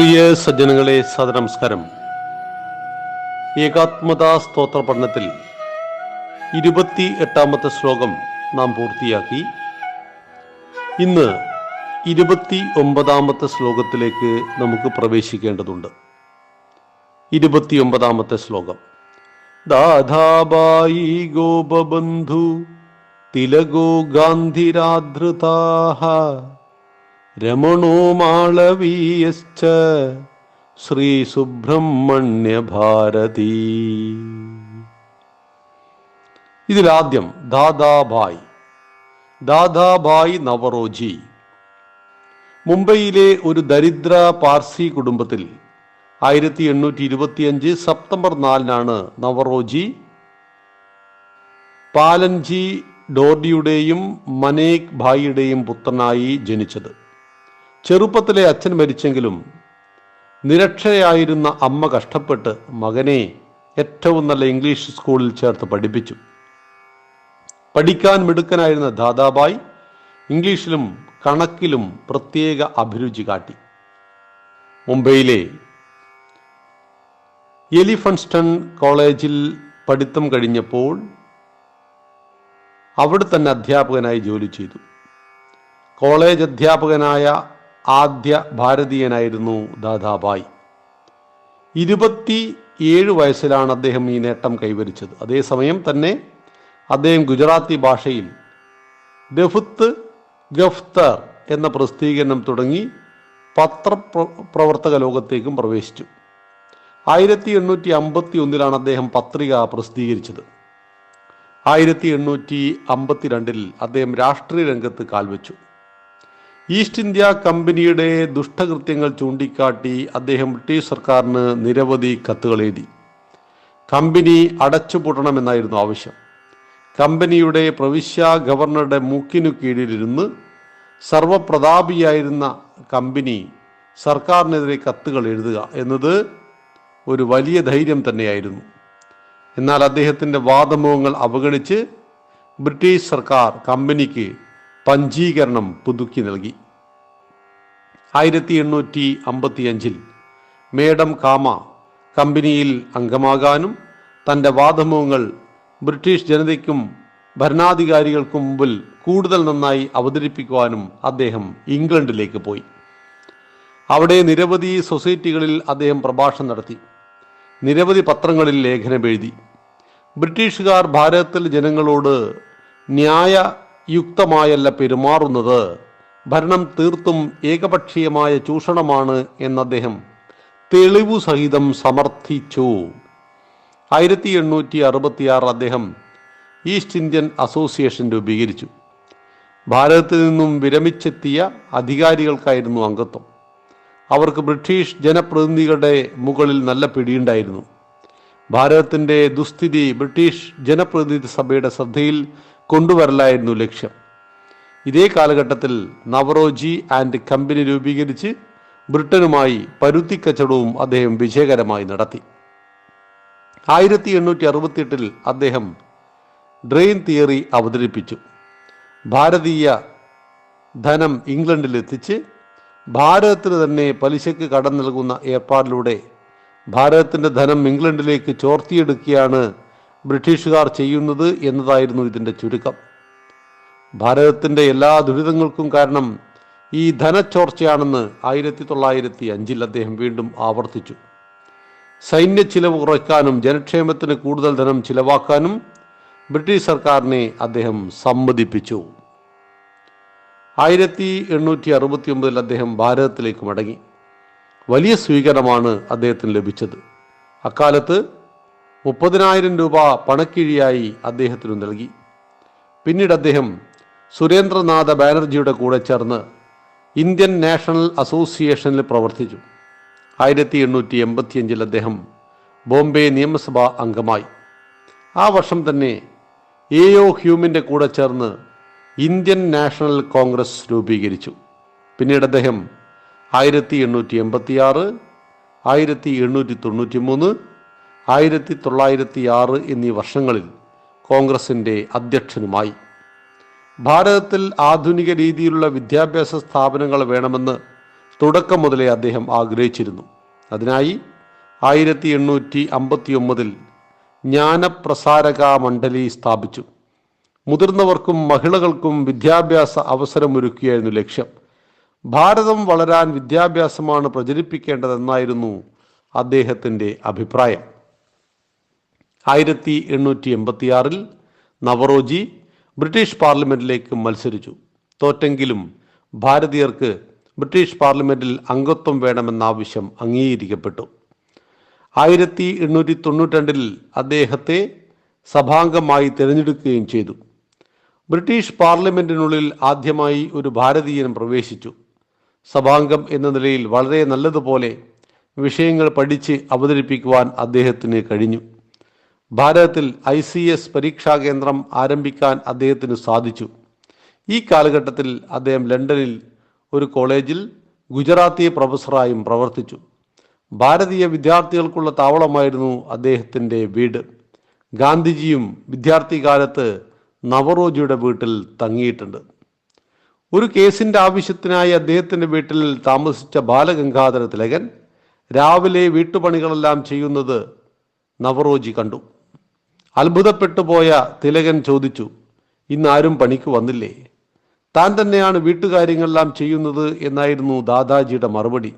പ്രിയ സജ്ജനങ്ങളെ സദനമസ്കാരം. ഏകാത്മതാ സ്തോത്ര പഠനത്തിൽ ഇരുപത്തി എട്ടാമത്തെ ശ്ലോകം നാം പൂർത്തിയാക്കി. ഇന്ന് ഇരുപത്തി ഒമ്പതാമത്തെ ശ്ലോകത്തിലേക്ക് നമുക്ക് പ്രവേശിക്കേണ്ടതുണ്ട്. ഇരുപത്തി ഒമ്പതാമത്തെ ശ്ലോകം. ദാധാബായി ഗോപബന്ധു തിലകോ ഗാന്ധിരാധൃതാഹ. രമണോ മാളവീയശ്ച ശ്രീ സുബ്രഹ്മണ്യ ഭാരതി. ഇതിലാദ്യം ദാദാഭായ്. ദാദാഭായ് നവറോജി. മുംബൈയിലെ ഒരു ദരിദ്ര പാർസി കുടുംബത്തിൽ ആയിരത്തി എണ്ണൂറ്റി ഇരുപത്തിയഞ്ച് സെപ്റ്റംബർ നാലിനാണ് നവറോജി പാലൻജി ഡോർഡിയുടെയും മനേക് ഭായിയുടെയും പുത്രനായി ജനിച്ചത്. ചെറുപ്പത്തിലെ അച്ഛൻ മരിച്ചെങ്കിലും നിരക്ഷരയായിരുന്ന അമ്മ കഷ്ടപ്പെട്ട് മകനെ ഏറ്റവും നല്ല ഇംഗ്ലീഷ് സ്കൂളിൽ ചേർത്ത് പഠിപ്പിച്ചു. പഠിക്കാൻ മിടുക്കനായിരുന്ന ദാദാബായ് ഇംഗ്ലീഷിലും കണക്കിലും പ്രത്യേക അഭിരുചി കാട്ടി. മുംബൈയിലെ എലിഫൺസ്റ്റൺ കോളേജിൽ പഠിത്തം കഴിഞ്ഞപ്പോൾ അവിടെ തന്നെ അധ്യാപകനായി ജോലി ചെയ്തു. കോളേജ് അധ്യാപകനായ ആദ്യ ഭാരതീയനായിരുന്നു ദാദാബായ് ഇരുപത്തി ഏഴ് വയസ്സിലാണ് അദ്ദേഹം ഈ നേട്ടം കൈവരിച്ചത്. അതേസമയം തന്നെ അദ്ദേഹം ഗുജറാത്തി ഭാഷയിൽ ദഫുത്ത് ഗഫ്തർ എന്ന പ്രസിദ്ധീകരണം തുടങ്ങി പത്രപ്രവർത്തക ലോകത്തേക്കും പ്രവേശിച്ചു. ആയിരത്തി എണ്ണൂറ്റി അമ്പത്തി ഒന്നിലാണ് അദ്ദേഹം പത്രിക പ്രസിദ്ധീകരിച്ചത്. ആയിരത്തി എണ്ണൂറ്റി അമ്പത്തിരണ്ടിൽ അദ്ദേഹം രാഷ്ട്രീയ രംഗത്ത് കാൽവെച്ചു. ഈസ്റ്റ് ഇന്ത്യ കമ്പനിയുടെ ദുഷ്ടകൃത്യങ്ങൾ ചൂണ്ടിക്കാട്ടി അദ്ദേഹം ബ്രിട്ടീഷ് സർക്കാരിന് നിരവധി കത്തുകൾ എഴുതി. കമ്പനി അടച്ചുപൂട്ടണമെന്നായിരുന്നു ആവശ്യം. കമ്പനിയുടെ പ്രവിശ്യ ഗവർണറുടെ മൂക്കിനു കീഴിലിരുന്ന് സർവപ്രതാപിയായിരുന്ന കമ്പനി സർക്കാരിനെതിരെ കത്തുകൾ എഴുതുക എന്നത് ഒരു വലിയ ധൈര്യം തന്നെയായിരുന്നു. എന്നാൽ അദ്ദേഹത്തിന്റെ വാദമുഖങ്ങൾ അവഗണിച്ച് ബ്രിട്ടീഷ് സർക്കാർ കമ്പനിക്ക് പഞ്ചീകരണം പുതുക്കി നൽകി. ആയിരത്തി എണ്ണൂറ്റി അമ്പത്തി അഞ്ചിൽ മേഡം കാമ കമ്പനിയിൽ അംഗമാകാനും തന്റെ വാദമുഖങ്ങൾ ബ്രിട്ടീഷ് ജനതയ്ക്കും ഭരണാധികാരികൾക്കും മുമ്പിൽ കൂടുതൽ നന്നായി അവതരിപ്പിക്കുവാനും അദ്ദേഹം ഇംഗ്ലണ്ടിലേക്ക് പോയി. അവിടെ നിരവധി സൊസൈറ്റികളിൽ അദ്ദേഹം പ്രഭാഷണം നടത്തി. നിരവധി പത്രങ്ങളിൽ ലേഖനം എഴുതി. ബ്രിട്ടീഷുകാർ ഭാരതത്തിൽ ജനങ്ങളോട് ന്യായയുക്തമായല്ല പെരുമാറുന്നത് ഭരണം തീർത്തും ഏകപക്ഷീയമായ ചൂഷണമാണ് എന്ന് അദ്ദേഹം തെളിവു സഹിതം സമർത്ഥിച്ചു. ആയിരത്തി എണ്ണൂറ്റി അറുപത്തിയാറ് അദ്ദേഹം ഈസ്റ്റ് ഇന്ത്യൻ അസോസിയേഷൻ രൂപീകരിച്ചു. ഭാരതത്തിൽ നിന്നും വിരമിച്ചെത്തിയ അധികാരികൾക്കായിരുന്നു അംഗത്വം. അവർക്ക് ബ്രിട്ടീഷ് ജനപ്രതിനിധികളുടെ മുകളിൽ നല്ല പിടിയുണ്ടായിരുന്നു. ഭാരതത്തിന്റെ ദുസ്ഥിതി ബ്രിട്ടീഷ് ജനപ്രതിനിധി സഭയുടെ ശ്രദ്ധയിൽ കൊണ്ടുവരലായിരുന്നു ലക്ഷ്യം. ഇതേ കാലഘട്ടത്തിൽ നവറോജി ആൻഡ് കമ്പനി രൂപീകരിച്ച് ബ്രിട്ടനുമായി പരുത്തി കച്ചവടവും അദ്ദേഹം വിജയകരമായി നടത്തി. ആയിരത്തി എണ്ണൂറ്റി അറുപത്തിയെട്ടിൽ അദ്ദേഹം ഡ്രെയിൻ തിയറി അവതരിപ്പിച്ചു. ഭാരതീയ ധനം ഇംഗ്ലണ്ടിലെത്തിച്ച് ഭാരതത്തിന് തന്നെ പലിശയ്ക്ക് കടം നൽകുന്ന ഏർപ്പാടിലൂടെ ഭാരതത്തിന്റെ ധനം ഇംഗ്ലണ്ടിലേക്ക് ചോർത്തിയെടുക്കുകയാണ് ബ്രിട്ടീഷുകാർ ചെയ്യുന്നത് എന്നതായിരുന്നു ഇതിന്റെ ചുരുക്കം. ഭാരതത്തിന്റെ എല്ലാ ദുരിതങ്ങൾക്കും കാരണം ഈ ധനച്ചോർച്ചയാണെന്ന് ആയിരത്തി തൊള്ളായിരത്തി അഞ്ചിൽ അദ്ദേഹം വീണ്ടും ആവർത്തിച്ചു. സൈന്യ ചിലവ് കുറയ്ക്കാനും ജനക്ഷേമത്തിന് കൂടുതൽ ധനം ചിലവാക്കാനും ബ്രിട്ടീഷ് സർക്കാരിനെ അദ്ദേഹം സമ്മതിപ്പിച്ചു. ആയിരത്തി എണ്ണൂറ്റി അറുപത്തി ഒമ്പതിൽ അദ്ദേഹം ഭാരതത്തിലേക്ക് മടങ്ങി. വലിയ സ്വീകരണമാണ് അദ്ദേഹത്തിന് ലഭിച്ചത്. അക്കാലത്ത് മുപ്പതിനായിരം രൂപ പണക്കിഴിയായി അദ്ദേഹത്തിന് നൽകി. പിന്നീട് അദ്ദേഹം സുരേന്ദ്രനാഥ ബാനർജിയുടെ കൂടെ ചേർന്ന് ഇന്ത്യൻ നാഷണൽ അസോസിയേഷനിൽ പ്രവർത്തിച്ചു. ആയിരത്തി എണ്ണൂറ്റി എൺപത്തിയഞ്ചിൽ അദ്ദേഹം ബോംബെ നിയമസഭാ അംഗമായി. ആ വർഷം തന്നെ എ ഒ ഹ്യൂമിന്റെ കൂടെ ചേർന്ന് ഇന്ത്യൻ നാഷണൽ കോൺഗ്രസ് രൂപീകരിച്ചു. പിന്നീട് അദ്ദേഹം ആയിരത്തി എണ്ണൂറ്റി എൺപത്തി ആറ് ആയിരത്തി എണ്ണൂറ്റി തൊണ്ണൂറ്റി മൂന്ന് ആയിരത്തി തൊള്ളായിരത്തി ആറ് എന്നീ വർഷങ്ങളിൽ കോൺഗ്രസിന്റെ അധ്യക്ഷനുമായി. ഭാരതത്തിൽ ആധുനിക രീതിയിലുള്ള വിദ്യാഭ്യാസ സ്ഥാപനങ്ങൾ വേണമെന്ന് തുടക്കം മുതലേ അദ്ദേഹം ആഗ്രഹിച്ചിരുന്നു. അതിനായി ആയിരത്തി എണ്ണൂറ്റി അമ്പത്തി ഒമ്പതിൽ ജ്ഞാനപ്രസാരക മണ്ഡലി സ്ഥാപിച്ചു. മുതിർന്നവർക്കും മഹിളകൾക്കും വിദ്യാഭ്യാസ അവസരമൊരുക്കുകയായിരുന്നു ലക്ഷ്യം. ഭാരതം വളരാൻ വിദ്യാഭ്യാസമാണ് പ്രചരിപ്പിക്കേണ്ടതെന്നായിരുന്നു അദ്ദേഹത്തിന്റെ അഭിപ്രായം. ആയിരത്തി എണ്ണൂറ്റി എൺപത്തിയാറിൽ നവറോജി ബ്രിട്ടീഷ് പാർലമെന്റിലേക്ക് മത്സരിച്ചു. തോറ്റെങ്കിലും ഭാരതീയർക്ക് ബ്രിട്ടീഷ് പാർലമെന്റിൽ അംഗത്വം വേണമെന്ന ആവശ്യം അംഗീകരിക്കപ്പെട്ടു. ആയിരത്തി എണ്ണൂറ്റി തൊണ്ണൂറ്റിരണ്ടിൽ അദ്ദേഹത്തെ സഭാംഗമായി തിരഞ്ഞെടുക്കുകയും ചെയ്തു. ബ്രിട്ടീഷ് പാർലമെന്റിനുള്ളിൽ ആദ്യമായി ഒരു ഭാരതീയൻ പ്രവേശിച്ചു. സഭാംഗം എന്ന നിലയിൽ വളരെ നല്ലതുപോലെ വിഷയങ്ങൾ പഠിച്ച് അവതരിപ്പിക്കുവാൻ അദ്ദേഹത്തിന് കഴിഞ്ഞു. ഭാരതത്തിൽ ഐ സി എസ് പരീക്ഷാ കേന്ദ്രം ആരംഭിക്കാൻ അദ്ദേഹത്തിന് സാധിച്ചു. ഈ കാലഘട്ടത്തിൽ അദ്ദേഹം ലണ്ടനിൽ ഒരു കോളേജിൽ ഗുജറാത്തി പ്രൊഫസറായും പ്രവർത്തിച്ചു. ഭാരതീയ വിദ്യാർത്ഥികൾക്കുള്ള താവളമായിരുന്നു അദ്ദേഹത്തിന്റെ വീട്. ഗാന്ധിജിയും വിദ്യാർത്ഥി കാലത്ത് നവറോജിയുടെ വീട്ടിൽ തങ്ങിയിട്ടുണ്ട്. ഒരു കേസിന്റെ ആവശ്യത്തിനായി അദ്ദേഹത്തിന്റെ വീട്ടിൽ താമസിച്ച ബാലഗംഗാധര തിലകൻ രാവിലെ വീട്ടുപണികളെല്ലാം ചെയ്യുന്നത് നവറോജി കണ്ടു. അത്ഭുതപ്പെട്ടു പോയ തിലകൻ ചോദിച്ചു ഇന്നാരും പണിക്ക് വന്നില്ലേ? താൻ തന്നെയാണ് വീട്ടുകാര്യങ്ങളെല്ലാം ചെയ്യുന്നത് എന്നായിരുന്നു ദാദാജിയുടെ മറുപടി.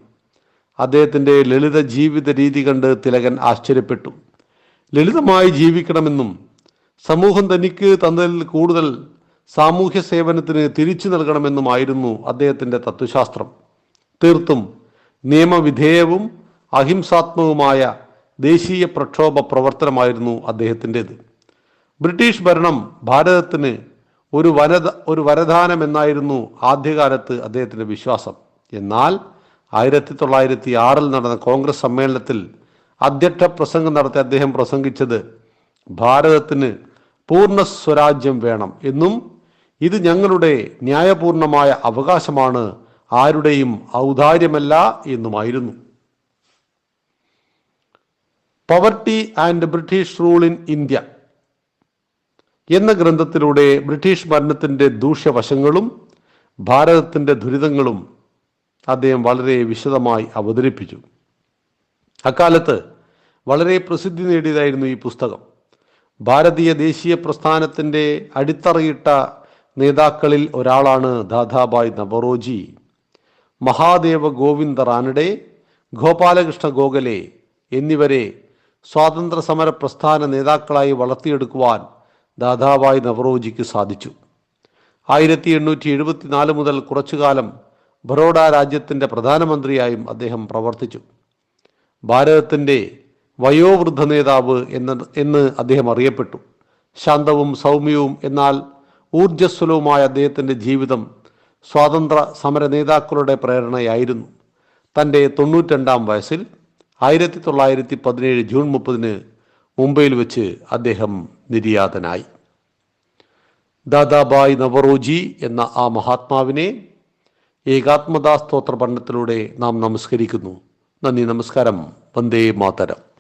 അദ്ദേഹത്തിന്റെ ലളിത ജീവിത രീതി കണ്ട് തിലകൻ ആശ്ചര്യപ്പെട്ടു. ലളിതമായി ജീവിക്കണമെന്നും സമൂഹം തനിക്ക് തന്നതിൽ കൂടുതൽ സാമൂഹ്യ സേവനത്തിന് തിരിച്ചു നൽകണമെന്നുമായിരുന്നു അദ്ദേഹത്തിന്റെ തത്വശാസ്ത്രം. തീർത്തും നിയമവിധേയവും അഹിംസാത്മകവുമായ ദേശീയ പ്രക്ഷോഭ പ്രവർത്തനമായിരുന്നു അദ്ദേഹത്തിന്റെത്. ബ്രിട്ടീഷ് ഭരണം ഭാരതത്തിന് ഒരു വനത ഒരു വരദാനം എന്നായിരുന്നു ആദ്യകാലത്ത് അദ്ദേഹത്തിന്റെ വിശ്വാസം. എന്നാൽ ആയിരത്തി തൊള്ളായിരത്തി ആറിൽ നടന്ന കോൺഗ്രസ് സമ്മേളനത്തിൽ അധ്യക്ഷ പ്രസംഗം നടത്തി അദ്ദേഹം പ്രസംഗിച്ചത് ഭാരതത്തിന് പൂർണ സ്വരാജ്യം വേണം എന്നും ഇത് ഞങ്ങളുടെ ന്യായപൂർണമായ അവകാശമാണ് ആരുടെയും ഔദാര്യമല്ല എന്നുമായിരുന്നു. Poverty and British rule in India എന്ന ഗ്രന്ഥത്തിലൂടെ ബ്രിട്ടീഷ് ഭരണത്തിന്റെ ദൂഷ്യവശങ്ങളും ഭാരതത്തിന്റെ ദുരിതങ്ങളും അദ്ദേഹം വളരെ വിശദമായി അവതരിപ്പിച്ചു. അക്കാലത്ത് വളരെ പ്രസിദ്ധി നേടിയതായിരുന്നു ഈ പുസ്തകം. ഭാരതീയ ദേശീയ പ്രസ്ഥാനത്തിന്റെ അടിത്തറയിട്ട നേതാക്കളിൽ ഒരാളാണ് ദാദാബായ് നവറോജി. മഹാദേവ ഗോവിന്ദ റാനഡെ ഗോപാലകൃഷ്ണ ഗോഖലെ എന്നിവരെ സ്വാതന്ത്ര്യ സമര പ്രസ്ഥാന നേതാക്കളായി വളർത്തിയെടുക്കുവാൻ ദാദാബായ് നവറോജിക്ക് സാധിച്ചു. ആയിരത്തി എണ്ണൂറ്റി എഴുപത്തിനാല് മുതൽ കുറച്ചുകാലം ബറോഡ രാജ്യത്തിന്റെ പ്രധാനമന്ത്രിയായും അദ്ദേഹം പ്രവർത്തിച്ചു. ഭാരതത്തിന്റെ വയോവൃദ്ധ നേതാവ് എന്ന് എന്ന് അദ്ദേഹം അറിയപ്പെട്ടു. ശാന്തവും സൗമ്യവും എന്നാൽ ഊർജസ്വലവുമായ അദ്ദേഹത്തിന്റെ ജീവിതം സ്വാതന്ത്ര്യ സമര നേതാക്കളുടെ പ്രേരണയായിരുന്നു. തന്റെ തൊണ്ണൂറ്റിരണ്ടാം വയസ്സിൽ ആയിരത്തി തൊള്ളായിരത്തി പതിനേഴ് ജൂൺ മുപ്പതിന് മുംബൈയിൽ വെച്ച് അദ്ദേഹം നിര്യാതനായി. ദാദാബായ് നവറോജി എന്ന ആ മഹാത്മാവിനെ ഏകാത്മതാ സ്തോത്ര പഠനത്തിലൂടെ നാം നമസ്കരിക്കുന്നു. നന്ദി നമസ്കാരം. വന്ദേ മാതരം.